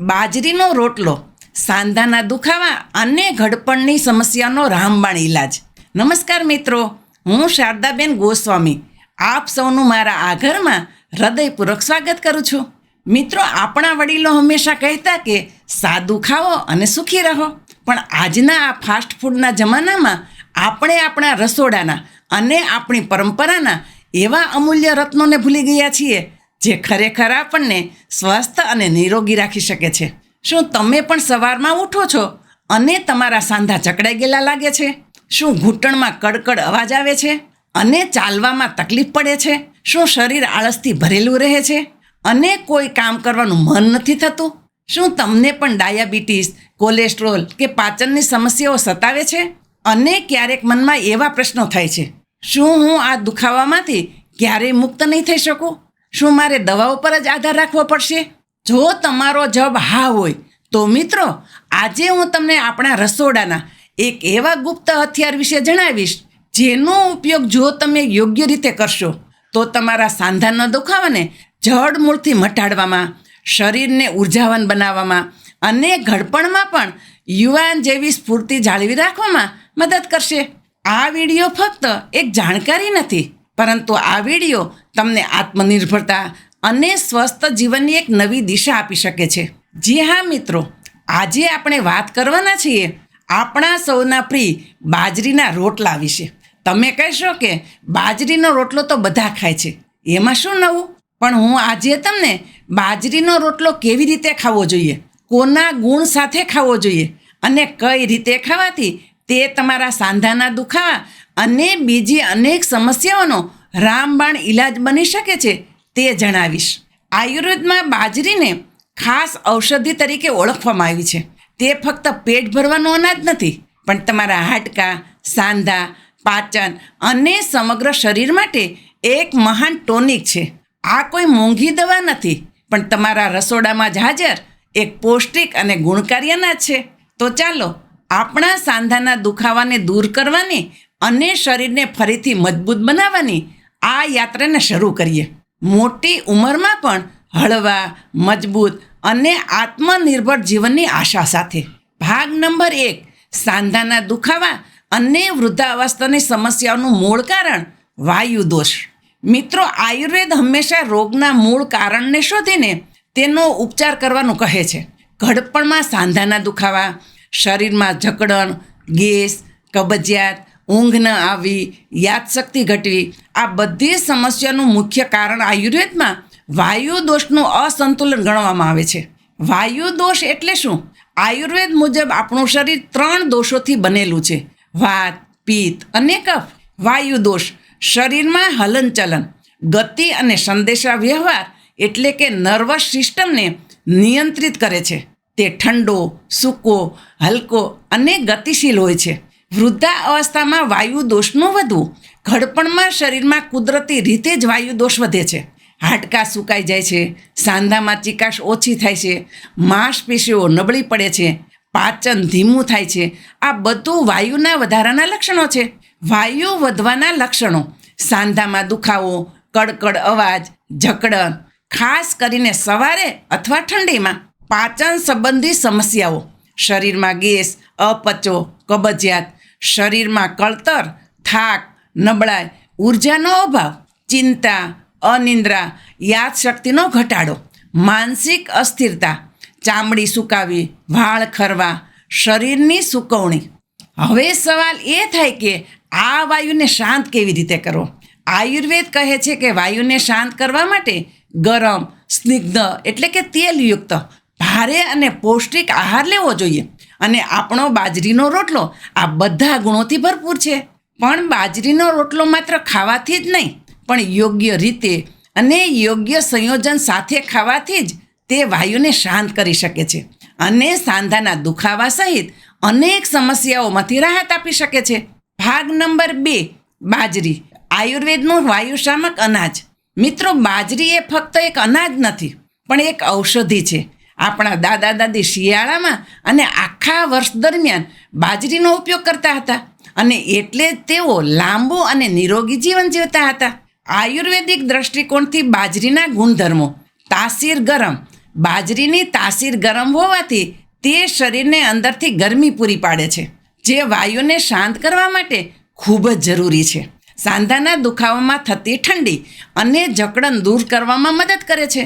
બાજરીનો રોટલો, સાંધાના દુખાવા અને ઘડપણની સમસ્યાનો રામબાણ ઈલાજ. નમસ્કાર મિત્રો, હું શારદાબેન ગોસ્વામી. આપ સૌનું મારા આ ઘરમાં હૃદયપૂર્વક સ્વાગત કરું છું. મિત્રો, આપણા વડીલો હંમેશા કહેતા કે સાદું ખાઓ અને સુખી રહો. પણ આજના આ ફાસ્ટ ફૂડના જમાનામાં આપણે આપણા રસોડાના અને આપણી પરંપરાના એવા અમૂલ્ય રત્નોને ભૂલી ગયા છીએ જે ખરેખર આપણને સ્વસ્થ અને નિરોગી રાખી શકે છે. શું તમે પણ સવારમાં ઉઠો છો અને તમારા સાંધા ચકડાઈ ગયેલા લાગે છે? શું ઘૂંટણમાં કડકડ અવાજ આવે છે અને ચાલવામાં તકલીફ પડે છે? શું શરીર આળસથી ભરેલું રહે છે અને કોઈ કામ કરવાનું મન નથી થતું? શું તમને પણ ડાયાબિટીસ, કોલેસ્ટ્રોલ કે પાચનની સમસ્યાઓ સતાવે છે? અને ક્યારેક મનમાં એવા પ્રશ્નો થાય છે. શું હું આ દુખાવામાંથી ક્યારેય મુક્ત નહીં થઈ શકું? શું મારે દવા ઉપર જ આધાર રાખવો પડશે? જો તમારો જવાબ હા હોય, તો મિત્રો, આજે હું તમને આપણા રસોડાના એક એવા ગુપ્ત હથિયાર વિશે જણાવીશ, જેનો ઉપયોગ જો તમે યોગ્ય રીતે કરશો, તો તમારા સાંધાના દુખાવાને જડમૂળથી મટાડવામાં, શરીરને ઉર્જાવાન બનાવવામાં અને ઘડપણમાં પણ યુવાન જેવી સ્ફૂર્તિ જાળવી રાખવામાં મદદ કરશે. આ વીડિયો ફક્ત એક જાણકારી નથી પરંતુ આ વીડિયો તમને આત્મનિર્ભરતા અને સ્વસ્થ જીવનની એક નવી દિશા આપી શકે છે. જી હા, મિત્રો, આજે આપણે વાત કરવાના છીએ આપણા સૌના પ્રિય બાજરીના રોટલા વિશે. તમે કહેશો કે બાજરીનો રોટલો તો બધા ખાય છે, એમાં શું નવું? પણ હું આજે તમને બાજરીનો રોટલો કેવી રીતે ખાવો જોઈએ, કોના ગુણ સાથે ખાવો જોઈએ અને કઈ રીતે ખાવાથી તે તમારા સાંધાના દુખાવા અને બીજી અનેક સમસ્યાઓનો રામબાણ ઈલાજ બની શકે છે તે જણાવીશ. આયુર્વેદમાં બાજરીને ખાસ ઔષધિ તરીકે ઓળખવામાં આવી છે. તે ફક્ત પેટ ભરવાનું અનાજ નથી, પણ તમારા હાડકા, સાંધા, પાચન અને સમગ્ર શરીર માટે એક મહાન ટોનિક છે. આ કોઈ મોંઘી દવા નથી, પણ તમારા રસોડામાં જ હાજર એક પૌષ્ટિક અને ગુણકારી અનાજ છે. તો ચાલો આપણા સાંધાના દુખાવાને દૂર કરવાની અને શરીરને ફરીથી મજબૂત બનાવવાની આ યાત્રાને શરૂ કરીએ. મોટી ઉંમરમાં પણ હળવા, મજબૂત અને આત્મનિર્ભર જીવનની આશા સાથે. ભાગ નંબર એક, સાંધાના દુખાવા અને વૃદ્ધાવસ્થાની સમસ્યાઓનું મૂળ કારણ, વાયુ દોષ. મિત્રો, આયુર્વેદ હંમેશા રોગના મૂળ કારણને શોધીને તેનો ઉપચાર કરવાનું કહે છે. ઘડપણમાં સાંધાના દુખાવા, શરીરમાં જકડણ, ગેસ, કબજિયાત ઊંઘ ન આવી, યાદશક્તિ ઘટવી. આ બધી સમસ્યાનું મુખ્ય કારણ આયુર્વેદમાં વાયુ દોષનું અસંતુલન ગણવામાં આવે છે. વાયુ દોષ એટલે શું? આયુર્વેદ મુજબ આપણું શરીર ત્રણ દોષોથી બનેલું છે. વાત, પિત્ત અને કફ. વાયુ દોષ, શરીરમાં હલનચલન, ગતિ અને સંદેશા વ્યવહાર એટલે કે નર્વસ સિસ્ટમને નિયંત્રિત કરે છે. તે ઠંડો, સૂકો, હલકો અને ગતિશીલ હોય છે. વૃદ્ધા અવસ્થામાં વાયુ દોષનું વધવું ઘડપણમાં શરીરમાં કુદરતી રીતે જ વાયુ દોષ વધે છે. હાડકાં સુકાઈ જાય છે. સાંધામાં ચિકાશ ઓછી થાય છે. માંસપેશીઓ નબળી પડે છે. પાચન ધીમું થાય છે. આ બધું વાયુના વધારાના લક્ષણો છે. વાયુ વધવાના લક્ષણો. સાંધામાં દુખાવો, કડકડ અવાજ, જકડન, ખાસ કરીને સવારે અથવા ઠંડીમાં. પાચન સંબંધી સમસ્યાઓ. શરીરમાં ગેસ, અપચો, કબજિયાત શરીરમાં કળતર, થાક, નબળાઈ, ઉર્જાનો અભાવ, ચિંતા, અનિદ્રા, યાદશક્તિનો ઘટાડો, માનસિક અસ્થિરતા, ચામડી સુકાવી, વાળ ખરવા, શરીરની સૂકવણી. હવે સવાલ એ થાય કે આ વાયુને શાંત કેવી રીતે કરવો? આયુર્વેદ કહે છે કે વાયુને શાંત કરવા માટે ગરમ, સ્નિગ્ધ એટલે કે તેલયુક્ત, ભારે અને પૌષ્ટિક આહાર લેવો જોઈએ. અને આપણો બાજરીનો રોટલો, આ બધા ગુણોથી ભરપૂર છે. પણ બાજરીનો રોટલો માત્ર ખાવાથી જ નહીં, પણ યોગ્ય રીતે અને યોગ્ય સંયોજન સાથે ખાવાથી જ તે વાયુને શાંત કરી શકે છે અને સાંધાના દુખાવા સહિત અનેક સમસ્યાઓમાંથી રાહત આપી શકે છે. ભાગ નંબર બે, બાજરી. આયુર્વેદનું વાયુશામક અનાજ. મિત્રો, બાજરી એ ફક્ત એક અનાજ નથી, પણ એક ઔષધિ છે. આપણા દાદા દાદી શિયાળામાં અને આખા વર્ષ દરમિયાન બાજરીનો ઉપયોગ કરતા હતા. અને એટલે તેઓ લાંબુ અને નિરોગી જીવન જીવતા હતા. આયુર્વેદિક દ્રષ્ટિકોણથી બાજરીના ગુણધર્મો, તાસીર ગરમ. બાજરીની તાસીર ગરમ હોવાથી તે શરીરને અંદરથી ગરમી પૂરી પાડે છે, જે વાયુને શાંત કરવા માટે ખૂબ જ જરૂરી છે. સાંધાના દુખાવામાં થતી ઠંડી અને જકડન દૂર કરવામાં મદદ કરે છે.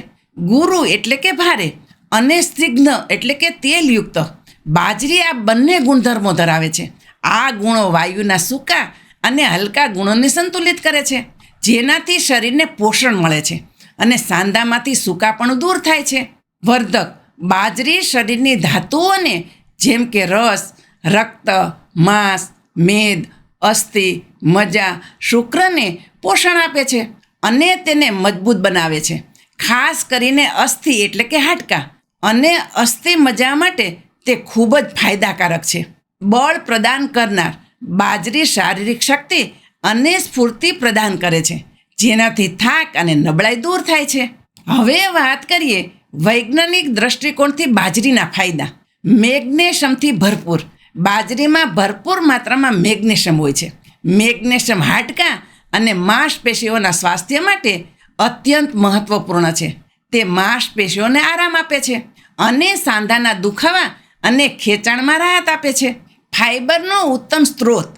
ગુરુ એટલે કે ભારે અને સ્નિગ્ધ એટલે કે તેલયુક્ત. બાજરી આ બંને ગુણધર્મો ધરાવે છે. આ ગુણો વાયુના સૂકા અને હલકા ગુણોને સંતુલિત કરે છે. જેનાથી શરીરને પોષણ મળે છે અને સાંધામાંથી સૂકાપણું દૂર થાય છે. વર્ધક. બાજરી શરીરની ધાતુઓને જેમ કે રસ, રક્ત, માંસ, મેદ, અસ્થિ, મજા, શુક્રને પોષણ આપે છે અને તેને મજબૂત બનાવે છે. ખાસ કરીને અસ્થિ એટલે કે હાડકાં. અને અસ્થિ મજા માટે તે ખૂબ જ ફાયદાકારક છે. બળ પ્રદાન કરનાર બાજરી શારીરિક શક્તિ અને સ્ફૂર્તિ પ્રદાન કરે છે, જેનાથી થાક અને નબળાઈ દૂર થાય છે. હવે વાત કરીએ વૈજ્ઞાનિક દૃષ્ટિકોણથી બાજરીના ફાયદા. મેગ્નેશિયમથી ભરપૂર. બાજરીમાં ભરપૂર માત્રામાં મેગ્નેશિયમ હોય છે. મેગ્નેશિયમ હાડકાં અને માંસપેશીઓના સ્વાસ્થ્ય માટે અત્યંત મહત્વપૂર્ણ છે. તે માંસપેશીઓને આરામ આપે છે. અને સાંધાના દુખાવા અને ખેંચાણમાં રાહત આપે છે. ફાઈબરનો ઉત્તમ સ્ત્રોત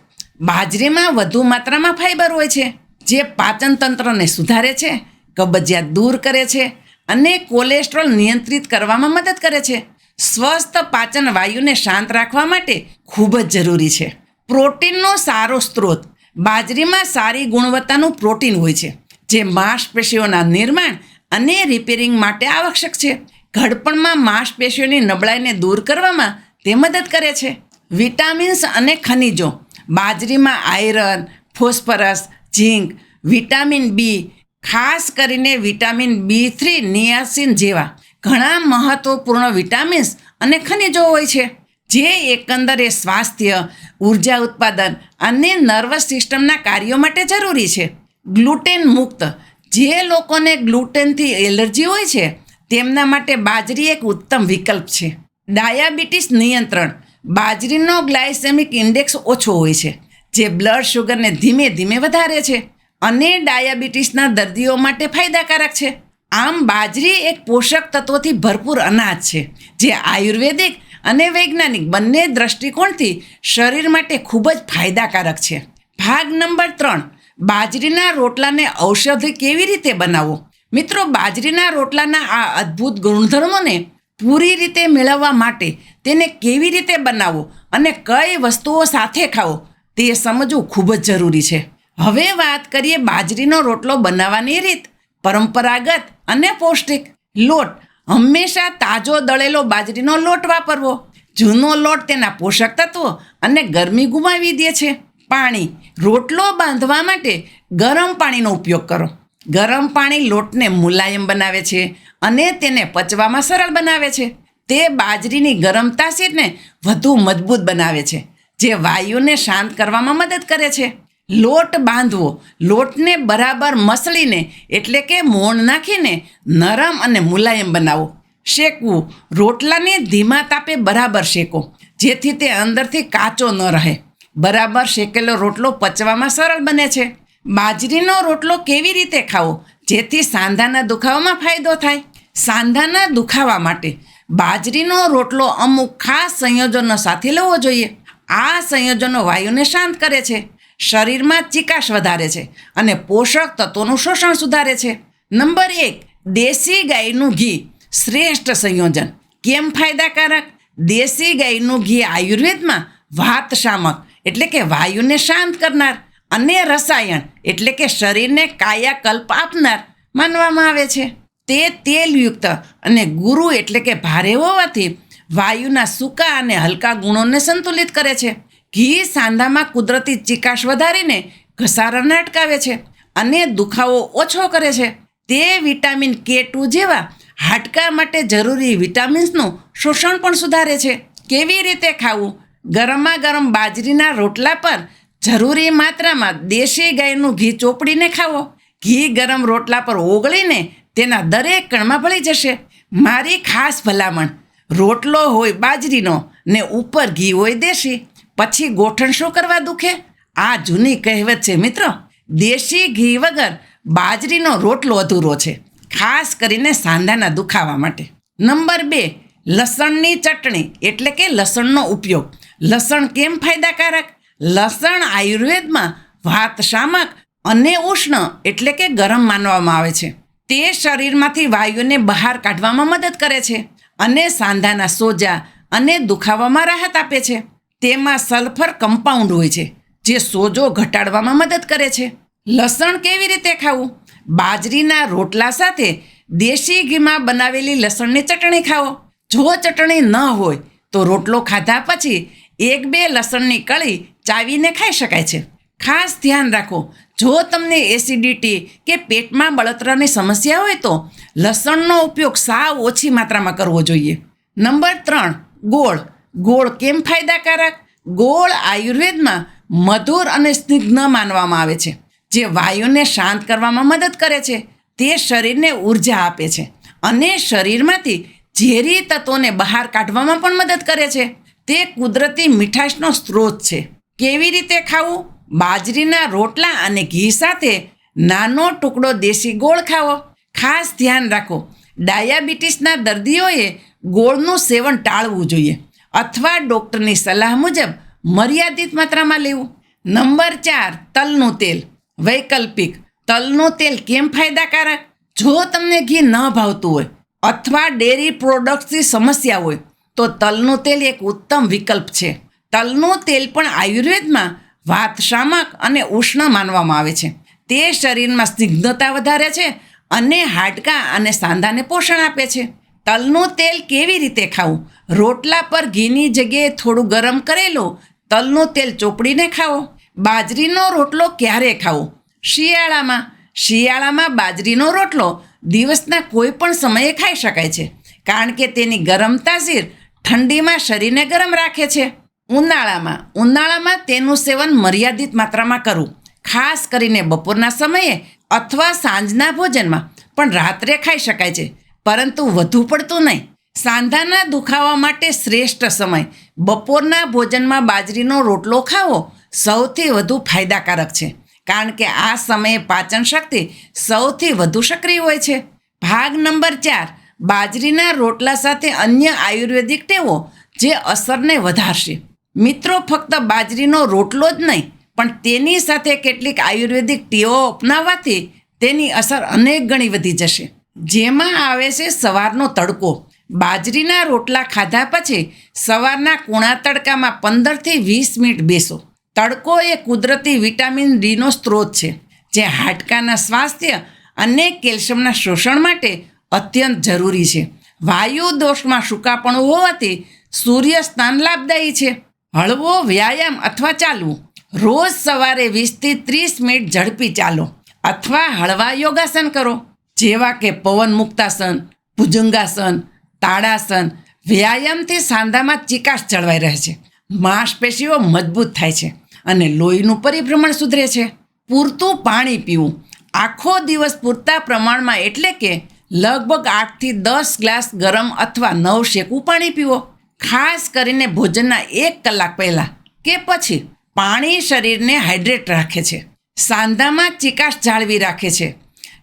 બાજરીમાં વધુ માત્રામાં ફાઈબર હોય છે, જે પાચન તંત્રને સુધારે છે, કબજિયાત દૂર કરે છે અને કોલેસ્ટ્રોલ નિયંત્રિત કરવામાં મદદ કરે છે. સ્વસ્થ પાચન વાયુને શાંત રાખવા માટે ખૂબ જ જરૂરી છે. પ્રોટીનનો સારો સ્ત્રોત બાજરીમાં સારી ગુણવત્તાનું પ્રોટીન હોય છે, જે માંસપેશીઓના નિર્માણ અને રિપેરિંગ માટે આવશ્યક છે. ઘડપણમાં માંસપેશીઓની નબળાઈને દૂર કરવામાં તે મદદ કરે છે. વિટામિન્સ અને ખનિજો, બાજરીમાં iron, phosphorus, zinc, vitamin B, ખાસ કરીને વિટામિન બી થ્રી નિયાસિન જેવા ઘણા મહત્વપૂર્ણ વિટામિન્સ અને ખનિજો હોય છે. જે એકંદરે સ્વાસ્થ્ય, ઊર્જા ઉત્પાદન અને નર્વસ સિસ્ટમના કાર્યો માટે જરૂરી છે. ગ્લુટેન મુક્ત, જે લોકોને ગ્લુટેનથી એલર્જી હોય છે તેમના માટે બાજરી એક ઉત્તમ વિકલ્પ છે. ડાયાબિટીસ નિયંત્રણ. બાજરીનો ગ્લાયસેમિક ઇન્ડેક્સ ઓછો હોય છે, જે બ્લડ શુગરને ધીમે ધીમે વધારે છે અને ડાયાબિટીસના દર્દીઓ માટે ફાયદાકારક છે. આમ બાજરી એક પોષક તત્વોથી ભરપૂર અનાજ છે, જે આયુર્વેદિક અને વૈજ્ઞાનિક બંને દ્રષ્ટિકોણથી શરીર માટે ખૂબ જ ફાયદાકારક છે. ભાગ નંબર ત્રણ. બાજરીના રોટલાને ઔષધિ કેવી રીતે બનાવવો? મિત્રો, બાજરીના રોટલાના આ અદ્ભુત ગુણધર્મોને પૂરી રીતે મેળવવા માટે તેને કેવી રીતે બનાવવો અને કઈ વસ્તુઓ સાથે ખાવો તે સમજવું ખૂબ જ જરૂરી છે. હવે વાત કરીએ બાજરીનો રોટલો બનાવવાની રીત, પરંપરાગત અને પૌષ્ટિક. લોટ, હંમેશા તાજો દળેલો બાજરીનો લોટ વાપરવો. જૂનો લોટ તેના પોષક તત્વો અને ગરમી ગુમાવી દે છે. પાણી, રોટલો બાંધવા માટે ગરમ પાણીનો ઉપયોગ કરો. ગરમ પાણી લોટને મુલાયમ બનાવે છે અને તેને પચવામાં સરળ બનાવે છે. તે બાજરીની ગરમ તાસીરને વધુ મજબૂત બનાવે છે, જે વાયુને શાંત કરવામાં મદદ કરે છે. લોટ બાંધવો, લોટને બરાબર મસળીને એટલે કે મોણ નાખીને નરમ અને મુલાયમ બનાવો. શેકવું, રોટલાને ધીમા તાપે બરાબર શેકો, જેથી તે અંદરથી કાચો ન રહે. બરાબર શેકેલો રોટલો પચવામાં સરળ બને છે. બાજરીનો રોટલો કેવી રીતે ખાવો? જેથી સાંધાના દુખાવામાં ફાયદો થાય. સાંધાના દુખાવા માટે બાજરીનો રોટલો અમુક ખાસ સંયોજનો સાથે લેવો જોઈએ. આ સંયોજનો વાયુને શાંત કરે છે, શરીરમાં ચિકાશ વધારે છે અને પોષક તત્વોનું શોષણ સુધારે છે. નંબર એક, દેશી ગાયનું ઘી શ્રેષ્ઠ સંયોજન. કેમ ફાયદાકારક? દેશી ગાયનું ઘી આયુર્વેદમાં વાત શામક એટલે કે વાયુને શાંત કરનાર. અને રસાયણ, એટલે કે શરીરને કાયાકલ્પ આપનાર માનવામાં આવે છે. તે તેલયુક્ત અને ગુરુ એટલે કે ભારે હોવાથી વાયુના સૂકા અને હલકા ગુણોને સંતુલિત કરે છે. ઘી સાંધામાં કુદરતી ચિકાશ વધારીને ઘસારાને અટકાવે છે અને દુખાવો ઓછો કરે છે. તે વિટામિન કે ટુ જેવા હાડકા માટે જરૂરી વિટામિન્સનું શોષણ પણ સુધારે છે. કેવી રીતે ખાવું? ગરમા ગરમ બાજરીના રોટલા પર જરૂરી માત્રામાં દેશી ગાયનું ઘી ચોપડીને ખાવો. ઘી ગરમ રોટલા પર ઓગળીને તેના દરેક કણમાં ભળી જશે. મારી ખાસ ભલામણ, રોટલો હોય બાજરીનો ને ઉપર ઘી હોય દેશી, પછી ગોઠણ શું કરવા દુખે? આ જૂની કહેવત છે મિત્રો. દેશી ઘી વગર બાજરીનો રોટલો અધૂરો છે, ખાસ કરીને સાંધાના દુખાવા માટે. નંબર બે, લસણની ચટણી, એટલે કે લસણનો ઉપયોગ. લસણ કેમ ફાયદાકારક? લસણ આયુર્વેદમાં વાત શામક અને ઉષ્ણ એટલે કે ગરમ માનવામાં આવે છે. તે શરીરમાંથી વાયુને બહાર કાઢવામાં મદદ કરે છે અને સાંધાના સોજા અને દુખાવામાં રાહત આપે છે. તેમાં સલ્ફર કમ્પાઉન્ડ હોય છે, જે સોજો ઘટાડવામાં મદદ કરે છે. લસણ કેવી રીતે ખાવું? બાજરીના રોટલા સાથે દેશી ઘીમાં બનાવેલી લસણની ચટણી ખાઓ. જો ચટણી ન હોય તો રોટલો ખાધા પછી એક બે લસણની કળી ચાવીને ખાઈ શકાય છે. ખાસ ધ્યાન રાખો, જો તમને એસિડિટી કે પેટમાં બળતરાની સમસ્યા હોય તો લસણનો ઉપયોગ સાવ ઓછી માત્રામાં કરવો જોઈએ. નંબર ત્રણ, ગોળ. ગોળ કેમ ફાયદાકારક? ગોળ આયુર્વેદમાં મધુર અને સ્નિગ્ધ માનવામાં આવે છે, જે વાયુને શાંત કરવામાં મદદ કરે છે. તે શરીરને ઊર્જા આપે છે અને શરીરમાંથી ઝેરી તત્વોને બહાર કાઢવામાં પણ મદદ કરે છે. તે કુદરતી મીઠાશનો સ્ત્રોત છે. કેવી રીતે ખાવું? બાજરીના રોટલા અને ઘી સાથે નાનો ટુકડો દેશી ગોળ ખાવો. ખાસ ધ્યાન રાખો, ડાયાબિટીસના દર્દીઓએ ગોળનું સેવન ટાળવું જોઈએ. અથવા ડૉક્ટરની સલાહ મુજબ મર્યાદિત માત્રામાં લેવું. નંબર ચાર, તલનું તેલ. વૈકલ્પિક, તલનું તેલ કેમ ફાયદાકારક? જો તમને ઘી ન ભાવતું હોય અથવા ડેરી પ્રોડક્ટ્સની સમસ્યા હોય, તો તલનું તેલ એક ઉત્તમ વિકલ્પ છે. તલનું તેલ પણ આયુર્વેદમાં વાતશામક અને ઉષ્ણ માનવામાં આવે છે. તે શરીરમાં સ્નિગ્ધતા વધારે છે અને હાડકાં અને સાંધાને પોષણ આપે છે. તલનું તેલ કેવી રીતે ખાવું? રોટલા પર ઘીની જગ્યાએ થોડું ગરમ કરેલું તલનું તેલ ચોપડીને ખાવો બાજરીનો રોટલો ક્યારે ખાવો? શિયાળામાં. શિયાળામાં બાજરીનો રોટલો દિવસના કોઈ પણ સમયે ખાઈ શકાય છે. કારણ કે તેની ગરમ તાસીર ઠંડીમાં શરીરને ગરમ રાખે છે. ઉનાળામાં ઉનાળામાં તેનું સેવન મર્યાદિત માત્રામાં કરવું ખાસ કરીને બપોરના સમયે અથવા સાંજના ભોજનમાં, પણ રાત્રે ખાઈ શકાય છે, પરંતુ વધુ પડતું નહીં. સાંધાના દુખાવા માટે શ્રેષ્ઠ સમય. બપોરના ભોજનમાં બાજરીનો રોટલો ખાવો સૌથી વધુ ફાયદાકારક છે, કારણ કે આ સમયે પાચન શક્તિ સૌથી વધુ સક્રિય હોય છે. ભાગ નંબર ચાર, બાજરીના રોટલા સાથે અન્ય આયુર્વેદિક ટેવો જે અસરને વધારશે. મિત્રો, ફક્ત બાજરીનો રોટલો જ નહીં, પણ તેની સાથે કેટલીક આયુર્વેદિક ટીઓ અપનાવવાથી તેની અસર અનેક ગણી વધી જશે. જેમાં આવે છે સવારનો તડકો. બાજરીના રોટલા ખાધા પછી સવારના કુણા તડકામાં પંદરથી વીસ મિનિટ બેસો. તડકો એ કુદરતી વિટામિન ડીનો સ્ત્રોત છે, જે હાડકાના સ્વાસ્થ્ય અને કેલ્શિયમના શોષણ માટે અત્યંત જરૂરી છે. વાયુ દોષમાં સૂકાપણું હોવાથી સૂર્ય સ્નાન લાભદાયી છે. હળવો વ્યાયામ અથવા ચાલવું. રોજ સવારે વીસથી ત્રીસ મિનિટ ઝડપી ચાલો અથવા હળવા યોગાસન કરો. જેવા કે પવન મુક્તાસન, ભુજંગાસન તાડાસન વ્યાયામથી સાંધામાં ચિકાસ જળવાઈ રહે છે. માંસપેશીઓ મજબૂત થાય છે અને લોહીનું પરિભ્રમણ સુધરે છે. પૂરતું પાણી પીવું. આખો દિવસ પૂરતા પ્રમાણમાં એટલે કે લગભગ આઠથી દસ ગ્લાસ ગરમ અથવા નવ શેકું પાણી પીવો. ખાસ કરીને ભોજનના એક કલાક પહેલાં કે પછી પાણી શરીરને હાઇડ્રેટ રાખે છે. સાંધામાં ચિકાશ જાળવી રાખે છે.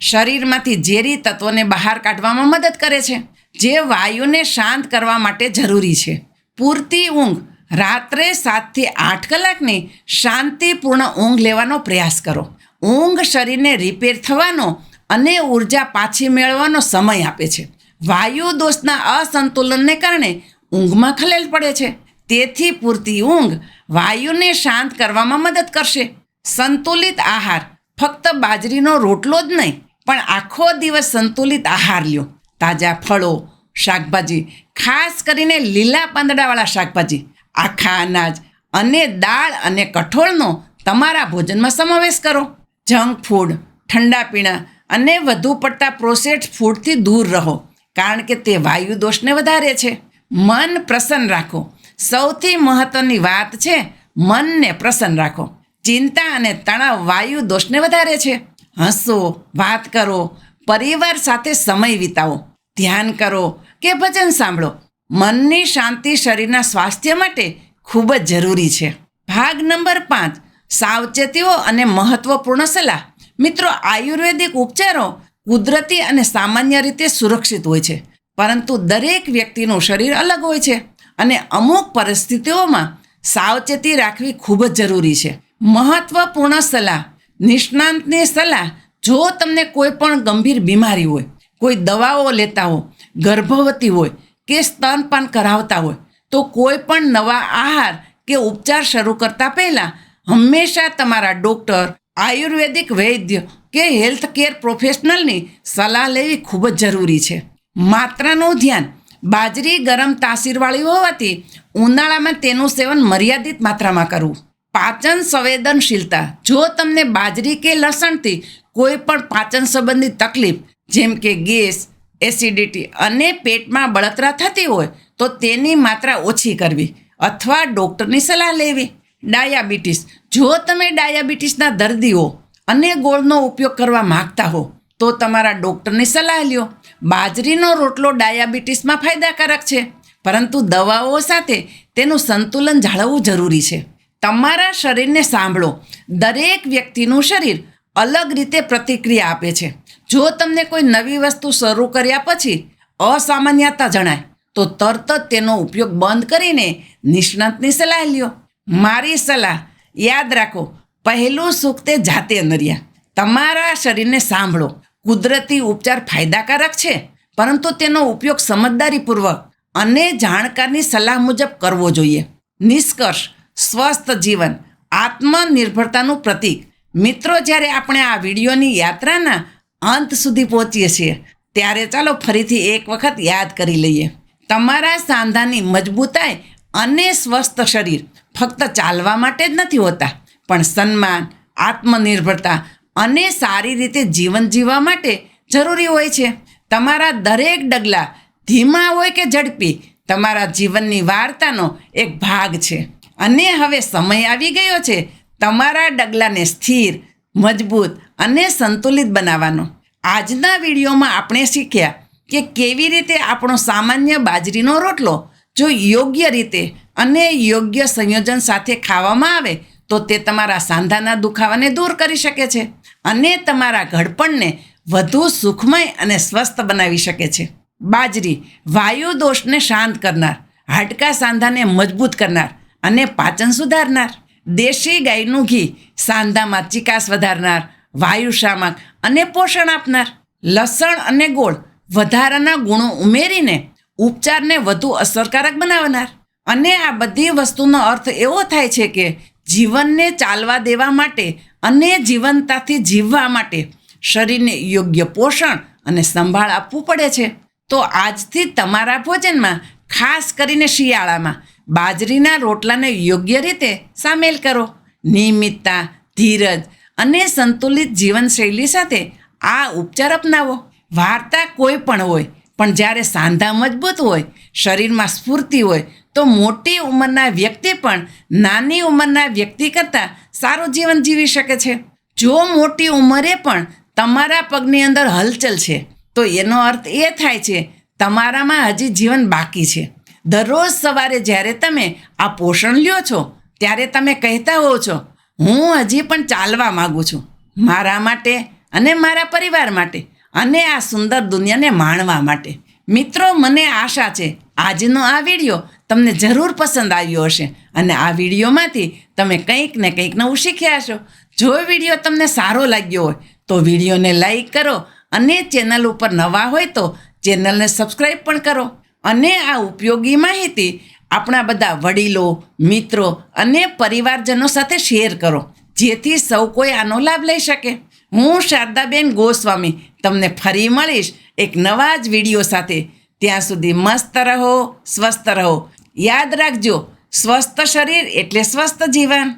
શરીરમાંથી ઝેરી તત્વોને બહાર કાઢવામાં મદદ કરે છે, જે વાયુને શાંત કરવા માટે જરૂરી છે. પૂરતી ઊંઘ રાત્રે સાતથી આઠ કલાકની શાંતિપૂર્ણ ઊંઘ લેવાનો પ્રયાસ કરો. ઊંઘ શરીરને રિપેર થવાનો અને ઊર્જા પાછી મેળવવાનો સમય આપે છે. વાયુ દોષના અસંતુલનને કારણે ઊંઘમાં ખલેલ પડે છે. તેથી પૂરતી ઊંઘ વાયુને શાંત કરવામાં મદદ કરશે. સંતુલિત આહાર. ફક્ત બાજરીનો રોટલો જ નહીં, પણ આખો દિવસ સંતુલિત આહાર લ્યો. તાજા ફળો, શાકભાજી, ખાસ કરીને લીલા પાંદડાવાળા શાકભાજી. આખા અનાજ અને દાળ અને કઠોળનો તમારા ભોજનમાં સમાવેશ કરો. જંક ફૂડ, ઠંડા પીણા અને વધુ પડતા પ્રોસેસ્ડ ફૂડથી દૂર રહો, કારણ કે તે વાયુ દોષને વધારે છે. મન પ્રસન્ન રાખો. સૌથી મહત્વની વાત છે, મનને પ્રસન્ન રાખો. ચિંતા અને તણાવ વાયુ દોષને વધારે છે. હસો, વાત કરો, પરિવાર સાથે સમય વિતાવો. ધ્યાન કરો કે ભજન સાંભળો. મનની શાંતિ શરીરના સ્વાસ્થ્ય માટે ખૂબ જ જરૂરી છે. ભાગ નંબર પાંચ, સાવચેતીઓ અને મહત્વપૂર્ણ સલાહ. મિત્રો, આયુર્વેદિક ઉપચારો કુદરતી અને સામાન્ય રીતે સુરક્ષિત હોય છે. પરંતુ દરેક વ્યક્તિનું શરીર અલગ હોય છે અને અમુક પરિસ્થિતિઓમાં સાવચેતી રાખવી ખૂબ જ જરૂરી છે. મહત્વપૂર્ણ સલાહ, નિષ્ણાંતની સલાહ, જો તમને કોઈ પણ ગંભીર બીમારી હોય, કોઈ દવાઓ લેતા હો, ગર્ભવતી હોય કે સ્તનપાન કરાવતા હોય, તો કોઈ પણ નવા આહાર કે ઉપચાર શરૂ કરતા પહેલાં હંમેશા તમારા ડૉક્ટર, આયુર્વેદિક વૈદ્ય કે હેલ્થ કેર પ્રોફેશનલની સલાહ લેવી ખૂબ જ જરૂરી છે. માત્રાનું ધ્યાન. બાજરી ગરમ તાસીરવાળી હોવાથી ઉનાળામાં તેનું સેવન મર્યાદિત માત્રામાં કરવું. પાચન સંવેદનશીલતા. જો તમને બાજરી કે લસણથી કોઈ પણ પાચન સંબંધી તકલીફ, જેમ કે ગેસ, એસિડિટી અને પેટમાં બળતરા થતી હોય, તો તેની માત્રા ઓછી કરવી અથવા ડૉક્ટરની સલાહ લેવી. ડાયાબિટીસ. જો તમે ડાયાબિટીસના દર્દીઓ અને ગોળનો ઉપયોગ કરવા માગતા હો, તો તમારા ડૉક્ટરની સલાહ લ્યો. બાજરીનો રોટલો ડાયાબિટીસમાં ફાયદાકારક છે, પરંતુ દવાઓ સાથે તેનું સંતુલન જાળવવું જરૂરી છે. તમારા શરીરને સાંભળો. દરેક વ્યક્તિનું શરીર અલગ રીતે પ્રતિક્રિયા આપે છે. જો તમને કોઈ નવી વસ્તુ શરૂ કર્યા પછી અસામાન્યતા જણાય, તો તરત જ તેનો ઉપયોગ બંધ કરીને નિષ્ણાતની સલાહ લ્યો. મારી સલાહ, યાદ રાખો, પહેલું સુખ તે જાતે નર્યા તમારા શરીરને સાંભળો. કુદરતી ઉપચાર ફાયદાકારક છે, પરંતુ તેનો ઉપયોગ સમજદારીપૂર્વક અને જાણકારની સલાહ મુજબ કરવો જોઈએ. નિષ્કર્ષ, સ્વસ્થ જીવન, આત્મનિર્ભરતાનું પ્રતીક. મિત્રો, જ્યારે આપણે આ વિડીયોની યાત્રાના અંત સુધી પહોંચીએ છીએ, ત્યારે ચાલો ફરીથી એક વખત યાદ કરી લઈએ. તમારા સાંધાની મજબૂતાઈ અને સ્વસ્થ શરીર ફક્ત ચાલવા માટે જ નથી હોતા, પણ સન્માન, આત્મનિર્ભરતા અને સારી રીતે જીવન જીવવા માટે જરૂરી હોય છે. તમારા દરેક ડગલા ધીમા હોય કે ઝડપી, તમારા જીવનની વાર્તાનો એક ભાગ છે. અને હવે સમય આવી ગયો છે તમારા ડગલાને સ્થિર, મજબૂત અને સંતુલિત બનાવવાનો. આજના વિડીયોમાં આપણે શીખ્યા કે કેવી રીતે આપણો સામાન્ય બાજરીનો રોટલો જો યોગ્ય રીતે અને યોગ્ય સંયોજન સાથે ખાવામાં આવે તો તે તમારા સાંધાના દુખાવાને દૂર કરી શકે છે અને તમારા ઘડપણને વધુ સુખમય અને સ્વસ્થ બનાવી શકે છે. બાજરી, વાયુ દોષને શાંત કરનાર, હાડકા સાંધાને મજબૂત કરનાર અને પાચન સુધારનાર, દેશી ગાયનું ઘી સાંધામાં ચિકાસ વધારનાર વાયુશામક અને પોષણ આપનાર, લસણ અને ગોળ વધારાના ગુણો ઉમેરીને ઉપચારને વધુ અસરકારક બનાવનાર. અને આ બધી વસ્તુનો અર્થ એવો થાય છે કે જીવનને ચાલવા દેવા માટે અને જીવનતાથી જીવવા માટે શરીરને યોગ્ય પોષણ અને સંભાળ આપવું પડે છે. તો આજથી તમારા ભોજનમાં, ખાસ કરીને શિયાળામાં, બાજરીના રોટલાને યોગ્ય રીતે સામેલ કરો. નિયમિતતા, ધીરજ અને સંતુલિત જીવનશૈલી સાથે આ ઉપચાર અપનાવો. વાર્તા કોઈ પણ હોય પણ જ્યારે સાંધા મજબૂત હોય, શરીરમાં સ્ફૂર્તિ હોય, તો મોટી ઉંમરના વ્યક્તિ પણ નાની ઉંમરના વ્યક્તિ કરતાં સારું જીવન જીવી શકે છે. જો મોટી ઉંમરે પણ તમારા પગની અંદર હલચલ છે, તો એનો અર્થ એ થાય છે, તમારામાં હજી જીવન બાકી છે. દરરોજ સવારે જ્યારે તમે આ પોષણ લ્યો છો, ત્યારે તમે કહેતા હો છો, હું હજી પણ ચાલવા માગું છું, મારા માટે અને મારા પરિવાર માટે. અને આ સુંદર દુનિયાને માણવા માટે. મિત્રો, મને આશા છે, આજનો આ વીડિયો તમને જરૂર પસંદ આવ્યો હશે. અને આ વિડીયોમાંથી તમે કંઈક ને કંઈક નવું શીખ્યા હશો. જો વીડિયો તમને સારો લાગ્યો હોય, તો વિડીયોને લાઈક કરો અને ચેનલ ઉપર નવા હોય તો ચેનલને સબસ્ક્રાઈબ પણ કરો. અને આ ઉપયોગી માહિતી આપણા બધા વડીલો, મિત્રો અને પરિવારજનો સાથે શેર કરો, જેથી સૌ કોઈ આનો લાભ લઈ શકે. હું શારદાબેન ગોસ્વામી તમને ફરી મળીશ એક નવા જ વીડિયો સાથે. ત્યાં સુધી મસ્ત રહો, સ્વસ્થ રહો. યાદ રાખજો, સ્વસ્થ શરીર એટલે સ્વસ્થ જીવન.